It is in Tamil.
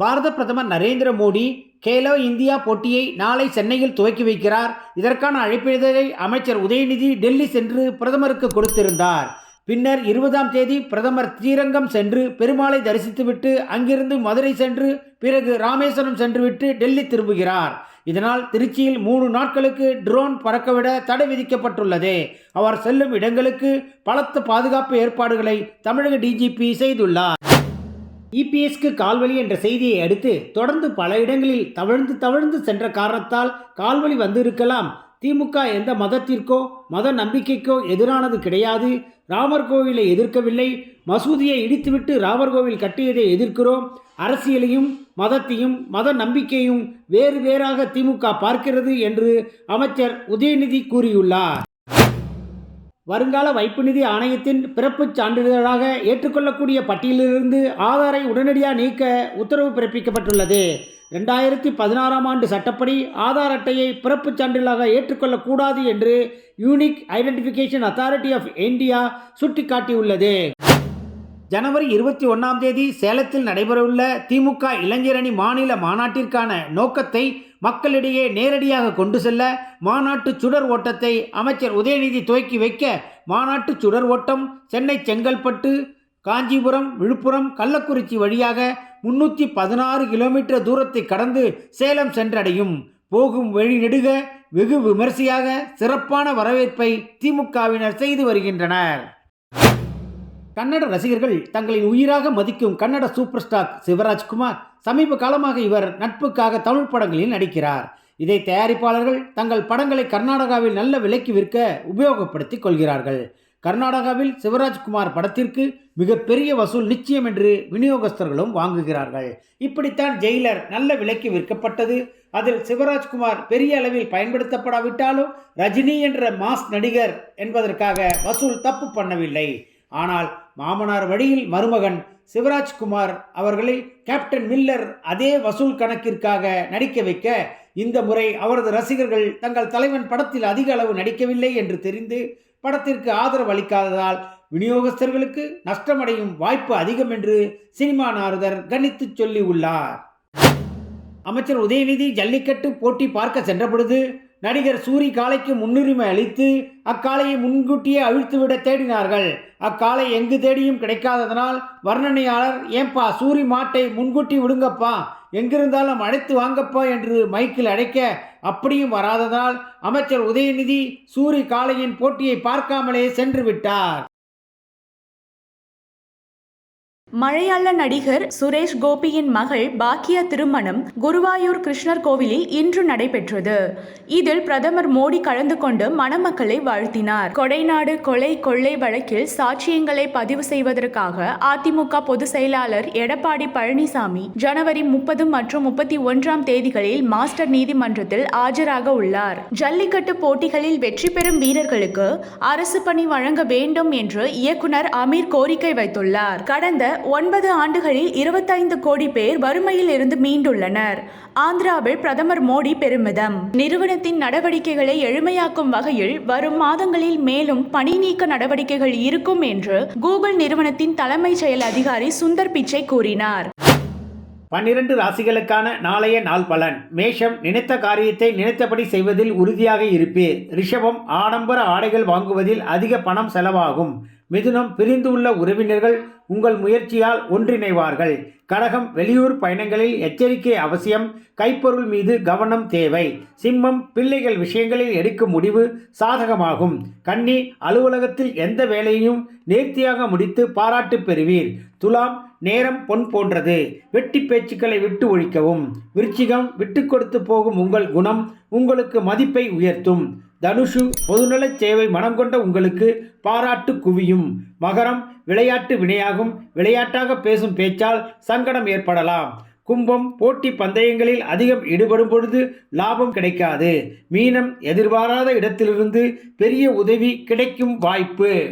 பாரத பிரதமர் நரேந்திர மோடி கேலோ இந்தியா போட்டியை நாளை சென்னையில் துவக்கி வைக்கிறார். இதற்கான அழைப்பிதழை அமைச்சர் உதயநிதி டெல்லி சென்று பிரதமருக்கு கொடுத்திருந்தார். பின்னர் இருபதாம் தேதி பிரதமர் ஸ்ரீரங்கம் சென்று பெருமாளை தரிசித்துவிட்டு அங்கிருந்து மதுரை சென்று பிறகு ராமேஸ்வரம் சென்றுவிட்டு டெல்லி திரும்புகிறார். இதனால் திருச்சியில் மூணு நாட்களுக்கு ட்ரோன் பறக்கவிட தடை விதிக்கப்பட்டுள்ளது. அவர் செல்லும் இடங்களுக்கு பலத்த பாதுகாப்பு ஏற்பாடுகளை தமிழக டிஜிபி செய்துள்ளார். இபிஎஸ்க்கு கால்வலி என்ற செய்தியை அடுத்து தொடர்ந்து பல இடங்களில் தவழ்ந்து தவழ்ந்து சென்ற காரணத்தால் கால்வலி வந்திருக்கலாம். திமுக எந்த மதத்திற்கோ மத நம்பிக்கைக்கோ எதிரானது கிடையாது. ராமர் கோவிலை எதிர்க்கவில்லை. மசூதியை இடித்துவிட்டு ராமர் கோவில் கட்டியதை எதிர்க்கிறோம். அரசியலையும் மதத்தையும் மத நம்பிக்கையும் வேறு வேறாக திமுக பார்க்கிறது என்று அமைச்சர் உதயநிதி கூறியுள்ளார். வருங்கால வைப்பு நிதி ஆணையத்தின் பிறப்புச் சான்றிதழாக ஏற்றுக்கொள்ளக்கூடிய பட்டியலிலிருந்து ஆதாரை உடனடியாக நீக்க உத்தரவு பிறப்பிக்கப்பட்டுள்ளது. ரெண்டாயிரத்தி பதினாறாம் ஆண்டு சட்டப்படி ஆதார் அட்டையை பிறப்புச் சான்றிதழாக ஏற்றுக்கொள்ளக்கூடாது என்று unique identification authority of India சுட்டிக்காட்டியுள்ளது. ஜனவரி இருபத்தி ஒன்றாம் தேதி சேலத்தில் நடைபெறவுள்ள திமுக இளைஞரணி மாநில மாநாட்டிற்கான நோக்கத்தை மக்களிடையே நேரடியாக கொண்டு செல்ல மாநாட்டு சுடர் ஓட்டத்தை அமைச்சர் உதயநிதி துவக்கி வைக்க மாநாட்டு சுடர் ஓட்டம் சென்னை செங்கல்பட்டு காஞ்சிபுரம் விழுப்புரம் கள்ளக்குறிச்சி வழியாக முன்னூற்றி பதினாறு கிலோமீட்டர் தூரத்தை கடந்து சேலம் சென்றடையும். போகும் வழி நெடுக வெகு விமரிசையாக சிறப்பான வரவேற்பை திமுகவினர் செய்து வருகின்றனர். கன்னட ரசிகர்கள் தங்களின் உயிராக மதிக்கும் கன்னட சூப்பர் ஸ்டார் சிவராஜ்குமார் சமீப காலமாக இவர் நட்புக்காக தமிழ் படங்களில் நடிக்கிறார். இதை தயாரிப்பாளர்கள் தங்கள் படங்களை கர்நாடகாவில் நல்ல விலைக்கு விற்க உபயோகப்படுத்திக் கொள்கிறார்கள். கர்நாடகாவில் சிவராஜ்குமார் படத்திற்கு மிகப்பெரிய வசூல் நிச்சயம் என்று விநியோகஸ்தர்களும் வாங்குகிறார்கள். இப்படித்தான் ஜெயிலர் நல்ல விலைக்கு விற்கப்பட்டது. அதில் சிவராஜ்குமார் பெரிய அளவில் பயன்படுத்தப்படாவிட்டாலும் ரஜினி என்ற மாஸ் நடிகர் என்பதற்காக வசூல் தப்பு பண்ணவில்லை. ஆனால் மாமனார் வழியில் மருமகன் சிவராஜ்குமார் அவர்களை கேப்டன் மில்லர் அதே வசூல் கணக்கிற்காக நடிக்க வைக்க இந்த முறை அவரது ரசிகர்கள் தங்கள் தலைவன் படத்தில் அதிக அளவு நடிக்கவில்லை என்று தெரிந்து படத்திற்கு ஆதரவு அளிக்காததால் விநியோகஸ்தர்களுக்கு நஷ்டமடையும் வாய்ப்பு அதிகம் என்று சினிமா நாரதர் கணித்து சொல்லி உள்ளார் அமைச்சர் உதயநிதி ஜல்லிக்கட்டு போட்டி பார்க்க சென்றபொழுது நடிகர் சூரி காளைக்கு முன்னுரிமை அளித்து அக்காளையை முன்கூட்டியே அவிழ்த்துவிட தேடினார்கள். அக்காளை எங்கு தேடியும் கிடைக்காததனால் வர்ணனையாளர் ஏன்பா சூரி மாட்டை முன்கூட்டி விடுங்கப்பா. எங்கிருந்தாலும் அழைத்து வாங்கப்பா என்று மைக்கில் அழைக்க அப்படியும் வராததால் அமைச்சர் உதயநிதி சூரி காளையின் போட்டியை பார்க்காமலே சென்று விட்டார். மலையாள நடிகர் சுரேஷ் கோபியின் மகள் பாக்கியா திருமணம் குருவாயூர் கிருஷ்ணர் கோவிலில் இன்று நடைபெற்றது. இதில் பிரதமர் மோடி கலந்து கொண்டு மணமக்களை வாழ்த்தினார். கொடைநாடு கொலை கொள்ளை வழக்கில் சாட்சியங்களை பதிவு செய்வதற்காக அதிமுக பொதுச் செயலாளர் எடப்பாடி பழனிசாமி ஜனவரி முப்பது மற்றும் முப்பத்தி ஒன்றாம் தேதிகளில் மாஸ்டர் நீதிமன்றத்தில் ஆஜராக உள்ளார். ஜல்லிக்கட்டு போட்டிகளில் வெற்றி பெறும் வீரர்களுக்கு அரசு பணி வழங்க வேண்டும் என்று இயக்குனர் அமீர் கோரிக்கை வைத்துள்ளார். கடந்த ஒன்பது ஆண்டுகளில் இருபத்தைந்து கோடி பேர் வறுமையில் இருந்து மீண்டுள்ளனர். ஆந்திராவில் பிரதமர் மோடி பெருமிதம். நிறுவனத்தின் நடவடிக்கைகளை எளிமையாக்கும் வகையில் வரும் மாதங்களில் மேலும் பணி நீக்க நடவடிக்கைகள் இருக்கும் என்று கூகுள் நிறுவனத்தின் தலைமைச் செயல் அதிகாரி சுந்தர் பிச்சை கூறினார். பன்னிரண்டு ராசிகளுக்கான நாளைய நாள் பலன். மேஷம் நினைத்த காரியத்தை நினைத்தபடி செய்வதில் உறுதியாக இருப்பீர். ரிஷபம் ஆடம்பர ஆடைகள் வாங்குவதில் அதிக பணம் செலவாகும். மிதுனம் பிரிந்து உள்ள உறவினர்கள் உங்கள் முயற்சியால் ஒன்றிணைவார்கள். கடகம் வெளியூர் பயணங்களில் எச்சரிக்கை அவசியம். கைப்பொருள் மீது கவனம் தேவை. சிம்மம் பிள்ளைகள் விஷயங்களில் எடுக்கும் முடிவு சாதகமாகும். கன்னி அலுவலகத்தில் எந்த வேலையையும் நேர்த்தியாக முடித்து பாராட்டு பெறுவீர். துலாம் நேரம் பொன் போன்றது. வெட்டி பேச்சுக்களை விட்டு ஒழிக்கவும். விருச்சிகம் விட்டு கொடுத்து போகும் உங்கள் குணம் உங்களுக்கு மதிப்பை உயர்த்தும். தனுஷு பொதுநலச் சேவை மனம் கொண்ட உங்களுக்கு பாராட்டு குவியும். மகரம் விளையாட்டு வினையாகும். விளையாட்டாக பேசும் பேச்சால் சங்கடம் ஏற்படலாம். கும்பம் போட்டி பந்தயங்களில் அதிகம் ஈடுபடும் பொழுது லாபம் கிடைக்காது. மீனம் எதிர்பாராத இடத்திலிருந்து பெரிய உதவி கிடைக்கும் வாய்ப்பு.